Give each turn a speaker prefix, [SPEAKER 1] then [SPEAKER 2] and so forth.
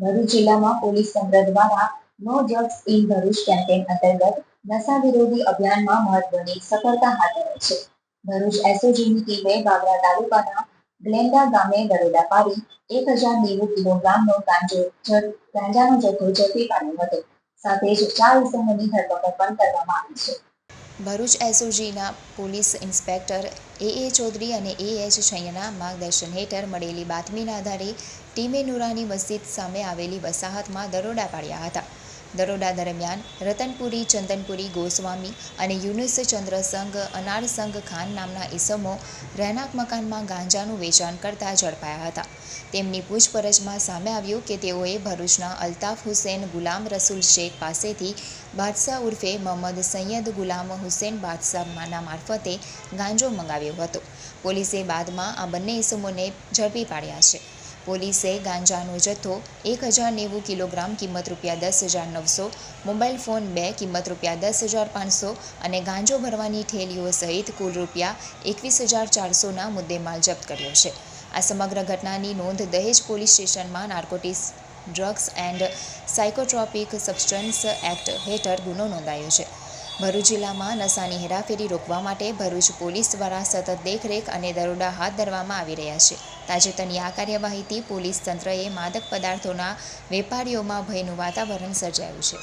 [SPEAKER 1] ભરૂચ જિલ્લામાં પોલીસ તંત્ર દ્વારા no drugs in Bharuch campaign અંતર્ગત નશા વિરોધી અભિયાનમાં મહત્વની સફળતા હાથ ધરાઈ છે. ભરૂચ એસઓજીની ટીમે બાબરા તાલુકાના ગ્લેન્ડા ગામે દરોડા પાડી એક હજાર નેવું કિલોગ્રામનો ગાંજો ગાંજાનો જથ્થો ઝડપી પાડ્યો હતો. સાથે જ ચાર ઇસમોની ધરપકડ પણ કરવામાં આવી છે. Bharuch એસઓજીના police inspector A A Chaudhari અને એ એચ છૈયાના માર્ગદર્શન હેઠળ મળેલી બાતમીના આધારે ટીમે નુરાની મસ્જિદ સામે આવેલી વસાહતમાં દરોડા પાડ્યા હતા. દરોડા દરમિયાન રતનપુરી, ચંદનપુરી, ગોસ્વામી અને યુનુસ ચંદ્રસંઘ અનારસંઘ ખાન નામના ઈસમો રહેણાંક મકાનમાં ગાંજાનું વેચાણ કરતા ઝડપાયા હતા. તેમની પૂછપરછમાં સામે આવ્યું કે તેઓએ ભરૂચના અલ્તાફ હુસેન ગુલામ રસૂલ શેખ પાસેથી બાદશાહ ઉર્ફે મોહમ્મદ સૈયદ ગુલામ હુસેન બાદશાહના મારફતે ગાંજો મંગાવ્યો હતો. પોલીસે બાદમાં આ બંને ઇસમોને ઝડપી પાડ્યા છે. પોલીસે ગાંજાનો જથ્થો, એક હજાર નેવું કિલોગ્રામ કિંમત રૂપિયા દસ હજાર નવસો, મોબાઈલ ફોન બે કિંમત રૂપિયા દસ હજાર પાંચસો અને ગાંજો ભરવાની થેલીઓ સહિત કુલ રૂપિયા એકવીસ હજાર ચારસોના મુદ્દેમાલ જપ્ત કર્યો છે. આ સમગ્ર ઘટનાની નોંધ દહેજ પોલીસ સ્ટેશનમાં narcotics, drugs and psychotropic substances act હેઠળ ગુનો નોંધાયો છે. ભરૂચ જિલ્લામાં નશાની હેરાફેરી રોકવા માટે ભરૂચ પોલીસ દ્વારા સતત દેખરેખ અને દરોડા હાથ ધરવામાં આવી રહ્યા છે. તાજેતરની આ કાર્યવાહીથી પોલીસ તંત્રએ માદક પદાર્થોના વેપારીઓમાં ભયનું વાતાવરણ સર્જાયું છે.